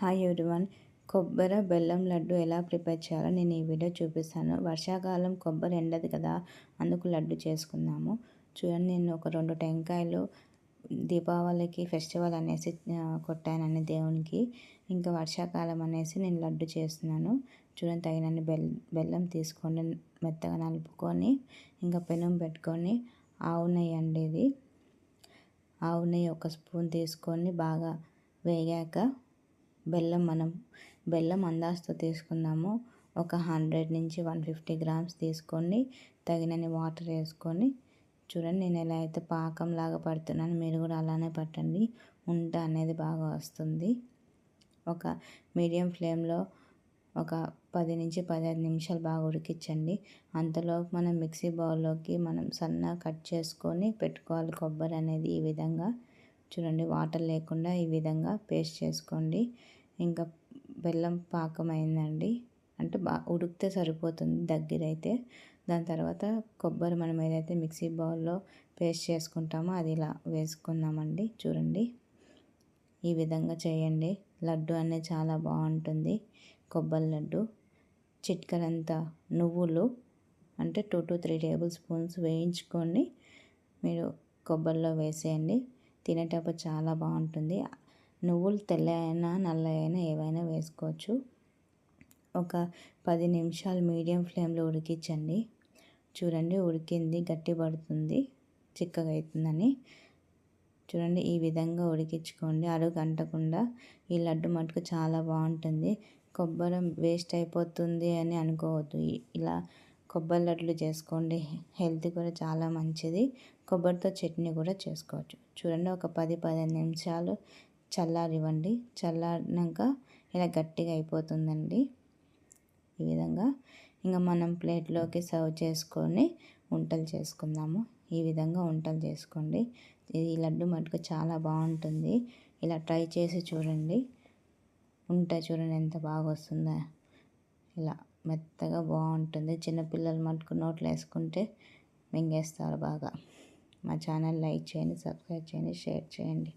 Hi everyone. కొబ్బరి బెల్లం లడ్డు ఎలా ప్రిపేర్ చేయాలో నేను ఈ వీడియో చూపిస్తాను. వర్షాకాలం కొబ్బరి ఎండదు కదా అందుకు లడ్డు చేసుకుందాము. చూడండి నేను ఒక రెండు టెంకాయలు దీపావళికి ఫెస్టివల్ అనేసి కొట్టానని దేవునికి. ఇంకా వర్షాకాలం అనేసి నేను లడ్డు చేస్తున్నాను. చూడండి తగినన్ని బెల్ బెల్లం తీసుకొని మెత్తగా నలుపుకొని ఇంకా పెనం పెట్టుకొని ఆవు నెయ్యి అండి ఇది. ఆవు నెయ్యి ఒక స్పూన్ తీసుకొని బాగా వేగాక బెల్లం మనం బెల్లం అందాజుతో తీసుకుందాము. ఒక హండ్రెడ్ నుంచి వన్ ఫిఫ్టీ గ్రామ్స్ తీసుకొని తగినన్ని వాటర్ వేసుకొని చూడండి నేను ఎలా అయితే పాకంలాగా పడుతున్నాను మీరు కూడా అలానే పట్టండి. ఉంట అనేది బాగా వస్తుంది. ఒక మీడియం ఫ్లేమ్లో ఒక పది నుంచి పదిహేను నిమిషాలు బాగా ఉడికించండి. అంతలో మనం మిక్సీ బౌల్లోకి మనం సన్న కట్ చేసుకొని పెట్టుకోవాలి కొబ్బరి అనేది ఈ విధంగా. చూడండి వాటర్ లేకుండా ఈ విధంగా పేస్ట్ చేసుకోండి. ఇంకా బెల్లం పాకం అయిందండి అంటే బాగా ఉడికితే సరిపోతుంది దగ్గర అయితే దాని తర్వాత కొబ్బరి మనం ఏదైతే మిక్సీ బౌల్లో పేస్ట్ చేసుకుంటామో అది ఇలా వేసుకుందామండి. చూడండి. ఈ విధంగా చేయండి. లడ్డు అనేది చాలా బాగుంటుంది. కొబ్బరి లడ్డు. చిట్కలంత నువ్వులు అంటే two to three tablespoons వేయించుకొని మీరు కొబ్బరిలో వేసేయండి. తినేటప్పుడు చాలా బాగుంటుంది. నువ్వులు తెల్ల అయినా నల్ల అయినా ఏవైనా వేసుకోవచ్చు. ఒక పది నిమిషాలు మీడియం ఫ్లేమ్లో ఉడికించండి. చూడండి ఉడికింది గట్టి పడుతుంది చిక్కగా అవుతుందని. చూడండి ఈ విధంగా ఉడికించుకోండి. అడుగు అంటకుండా ఈ లడ్డు మటుకు చాలా బాగుంటుంది. కొబ్బరి వేస్ట్ అయిపోతుంది అని అనుకోవద్దు. ఇలా కొబ్బరి లడ్లు చేసుకోండి. హెల్త్ కూడా చాలా మంచిది. కొబ్బరితో చట్నీ కూడా చేసుకోవచ్చు. చూడండి ఒక పది పదిహేను నిమిషాలు చల్లారివ్వండి. చల్లారినాక ఇలా గట్టిగా అయిపోతుందండి. ఈ విధంగా ఇంకా మనం ప్లేట్లోకి సర్వ్ చేసుకొని వంటలు చేసుకుందాము. ఈ విధంగా వంటలు చేసుకోండి. ఇది లడ్డు మటుకు చాలా బాగుంటుంది. ఇలా ట్రై చేసి చూడండి. వంట చూడండి ఎంత బాగా వస్తుందో. ఇలా మెత్తగా బాగుంటుంది. చిన్నపిల్లలు మటుకు నోట్లు వేసుకుంటే మింగేస్తారు బాగా. మా ఛానల్ లైక్ చేయండి సబ్స్క్రైబ్ చేయండి షేర్ చేయండి.